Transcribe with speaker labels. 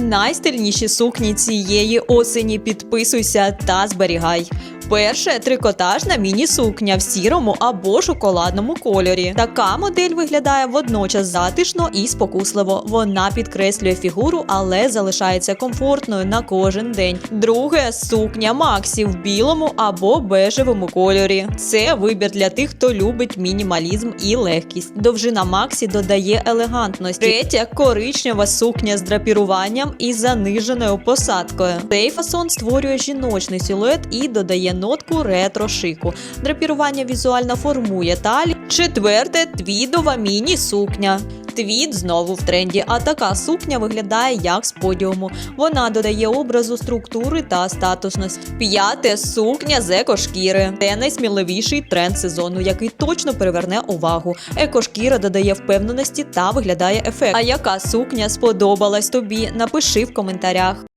Speaker 1: Найстильніші сукні цієї осені. Підписуйся та зберігай. Перше трикотажна міні-сукня в сірому або шоколадному кольорі. Така модель виглядає водночас затишно і спокусливо. Вона підкреслює фігуру, але залишається комфортною на кожен день. Друге сукня Максі в білому або бежевому кольорі. Це вибір для тих, хто любить мінімалізм і легкість. Довжина Максі додає елегантності. Третя коричнева сукня з драпіруванням і заниженою посадкою. Цей фасон створює жіночний силует і додає нотку ретро-шику. Драпірування візуально формує талію. Четверте твідова міні-сукня. Твід знову в тренді, а така сукня виглядає як з подіуму. Вона додає образу структури та статусності. П'яте сукня з екошкіри. Це найсміливіший тренд сезону, який точно приверне увагу. Екошкіра додає впевненості та виглядає ефект. А яка сукня сподобалась тобі? Напиши в коментарях.